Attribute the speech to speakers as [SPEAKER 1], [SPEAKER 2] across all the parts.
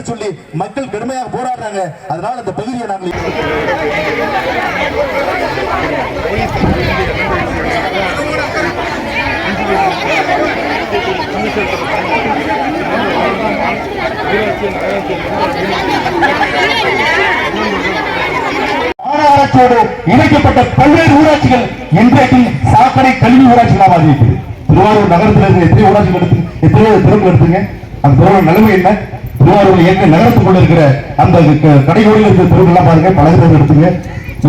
[SPEAKER 1] வேணும்னு சொல்லி மக்கள் கடுமையாக போராடுறாங்க. அதனால அந்த பகுதியை நாங்கள் மாநகராட்சியோடு இணைக்கப்பட்ட பல்வேறு ஊராட்சிகள் இன்றைக்கு சாக்கடை கல்வி ஊராட்சிகளாக மாறியிருக்குது திருவாரூர் நகரத்தில் இருந்து எத்தனை ஊராட்சிகள் எடுத்து எத்தனை தெருவுகள் எடுத்துங்க. அந்த தெருவோட நிலைமை என்ன? திருவாரூர் எங்க நகரத்துக்குள்ள இருக்கிற அந்த க- இருக்கிற தெருவுகள்லாம் பாருங்க பழகு எடுத்துங்க.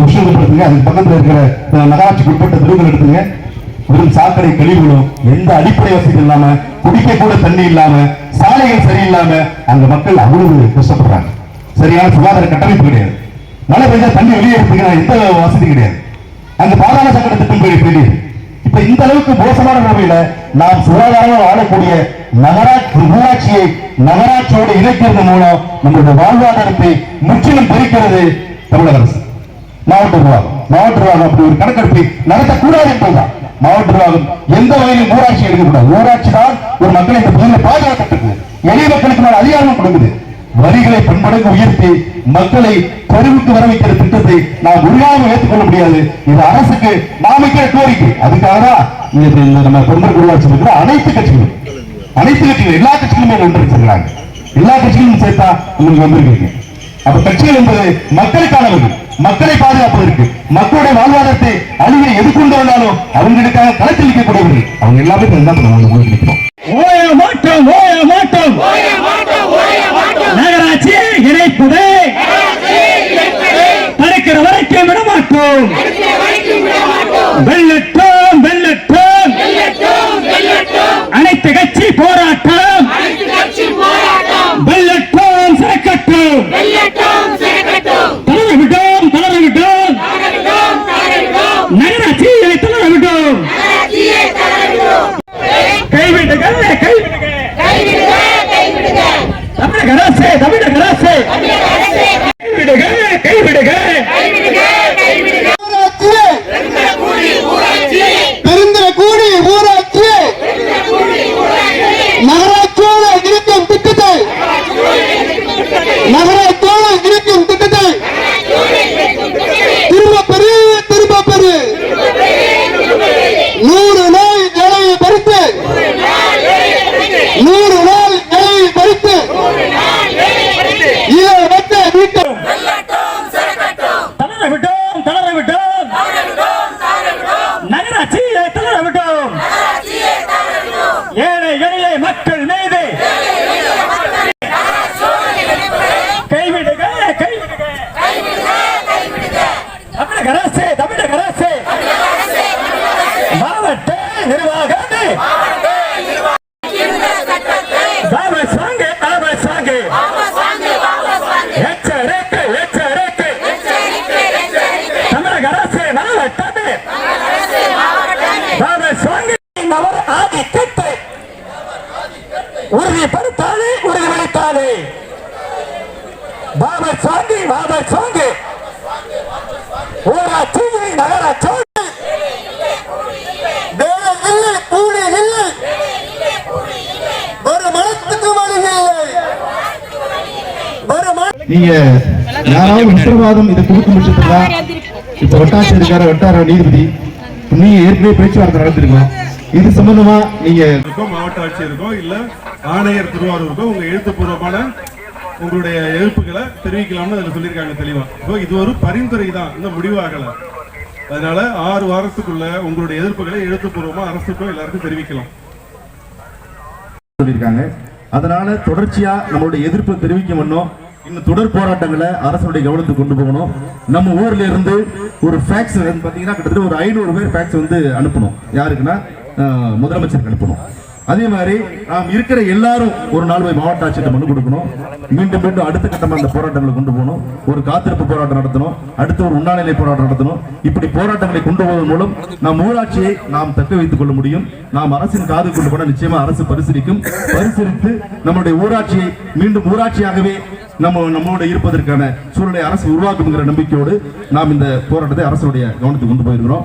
[SPEAKER 1] விஷயங்கள் எடுத்துங்க. அதுக்கு பக்கத்தில் இருக்கிற நகராட்சிக்கு உட்பட்ட தெருவுகள் எடுத்துங்க. வெறும் சாக்கடை கழிவுகளும் எந்த அடிப்படை வசதி இல்லாம குடிக்க கூட தண்ணி இல்லாம சாலைகள் சரியில்லாம அங்க மக்கள் அவ்வளவு கஷ்டப்படுறாங்க. சரியான சுகாதார கட்டமைப்பு கிடையாது. மழை பெய்ஞ்சா தண்ணி வெளியே எடுத்துக்கிற எந்த வசதி கிடையாது. அந்த பாதாள சக்கர திட்டம் பெரிய போயிடுது இப்ப இந்த அளவுக்கு மோசமான நிலைமையில நாம் சுகாதாரமா வாழக்கூடிய நகராட்சி ஊராட்சியை நகராட்சியோடு இணைக்கிறது மூலம் நம்மளுடைய வாழ்வாதாரத்தை முற்றிலும் பிரிக்கிறது தமிழக அரசு. மாவட்ட நிர்வாகம். மாவட்ட நிர்வாகம் அப்படி ஒரு கணக்கெடுப்பை நடத்தக்கூடாது என்பதுதான். மாவட்ட நிர்வாகம் எந்த வகையிலும் ஊராட்சி எடுக்கக்கூடாது ஊராட்சி தான் ஒரு மக்களை இந்த பகுதியில் பாதுகாத்துட்டு எளிய மக்களுக்கு மேல அதிகாரம் கொடுக்குது. வரிகளை பன்மடங்கு உயர்த்தி மக்களை தெருவுக்கு வர வைக்கிற திட்டத்தை நாம் உருவாக ஏற்றுக்கொள்ள முடியாது. இது அரசுக்கு நாம் கோரிக்கை. அதுக்காக தான் நம்ம பொன்மர் ஊராட்சி இருக்கிற அனைத்து கட்சிகளும் அனைத்து கட்சிகளும் எல்லா கட்சிகளுமே ஒன்றிருக்கிறாங்க எல்லா கட்சிகளும் சேர்த்தா உங்களுக்கு வந்திருக்கீங்க. அப்ப கட்சிகள் என்பது மக்களுக்கானவர்கள் மக்களை பாதுகாப்பதற்கு மக்களுடைய வாழ்வாதாரத்தை அழிவை எதிர்கொண்டு வந்தாலும் அவங்களுக்காக களத்தில் நிற்கக்கூடியவர்கள். அவங்க எல்லாமே இப்ப என்ன பண்ணுவாங்க? நிற்கிறோம்
[SPEAKER 2] மாட்டோம் வெள்ளட்டும்
[SPEAKER 3] நகராட்சியோடு இருக்கும் திட்டத்தை. நகராட்சியோடு இருக்கும் திட்டத்தை. திரும்ப பெரு திரும்ப பெரு நூறு நாள் நிலையை பறித்து நூறு நாள் நிலையை பறித்து இதை வைத்த வீட்டை
[SPEAKER 2] மக்கள் மீது கைவிடுக கைவிடுக தமிழக அரசு தமிழக அரசு மாவட்ட நிர்வாகமே பாபா சாங்கு பாபா சாங்கு எச்சரிக்கை எச்சரிக்கை தமிழக அரசு மாவட்டமே பாபா சாங்கு அவர் ஆதிக்கத்தை உறுதிப்படுத்தாலே உறுதிப்படுத்தாலே பாபா சாங்கி பாபா சாங்கி. ஊராட்சியை நகராட்சி
[SPEAKER 3] வேலை இல்லை கூலி இல்லை. ஒரு மனத்துக்கு வழி இல்லை. ஒரு மன
[SPEAKER 1] நீங்க யாராவது உத்தரவாதம் இது கொடுக்கும் பட்சத்துல இப்ப வட்டாட்சி இருக்கார வட்டார நீதிபதி. நீங்க ஏற்கனவே பேச்சுவார்த்தை நடத்திருக்கோம் இது சம்பந்தமா நீங்க
[SPEAKER 4] மாவட்ட ஆட்சியருக்கோ இல்ல ஆணையர் திருவாரூருக்கோ உங்க எழுத்துப்பூர்வமான உங்களுடைய எதிர்ப்புகளை தெரிவிக்கலாம்னு அதுல சொல்லியிருக்காங்க தெளிவா. இப்போ இது ஒரு பரிந்துரை தான் இன்னும் முடிவாகல. அதனால ஆறு வாரத்துக்குள்ள உங்களுடைய எதிர்ப்புகளை எழுத்துப்பூர்வமா அரசுக்கோ எல்லாருக்கும் தெரிவிக்கலாம்.
[SPEAKER 1] சொல்லியிருக்காங்க. அதனால தொடர்ச்சியா நம்மளுடைய எதிர்ப்பு தெரிவிக்க வந்தோம் இன்னும் தொடர் போராட்டங்களை அரசுடைய கவனத்துக்கு கொண்டு போகணும். நம்ம ஊர்ல இருந்து ஒரு ஃபேக்ஸ் பாத்தீங்கன்னா கிட்டத்தட்ட ஒரு ஐநூறு பேர் ஃபேக்ஸ் வந்து அனுப்பணும். யாருக்குன்னா முதலமைச்சர் அனுப்பணும். அதே மாதிரி நாம் இருக்கிற எல்லாரும் ஒரு நாள் போய் மாவட்ட ஆட்சியர் மனு கொடுக்கணும். மீண்டும் மீண்டும் அடுத்த கட்டமாக அந்த போராட்டங்களை கொண்டு போகணும். ஒரு காத்திருப்பு போராட்டம் நடத்தணும். அடுத்து ஒரு உண்ணாநிலை போராட்டம் நடத்தணும். இப்படி போராட்டங்களை கொண்டு போவதன் மூலம் நம் ஊராட்சியை நாம் தக்க வைத்துக் கொள்ள முடியும். நாம் அரசின் காது கொண்டு போன நிச்சயமா அரசு பரிசீலிக்கும். பரிசீலித்து நம்முடைய ஊராட்சியை மீண்டும் ஊராட்சியாகவே நம்ம நம்மளோட இருப்பதற்கான சூழ்நிலை அரசு உருவாக்குங்கிற நம்பிக்கையோடு நாம் இந்த போராட்டத்தை அரசுடைய கவனத்துக்கு கொண்டு போயிருக்கிறோம்.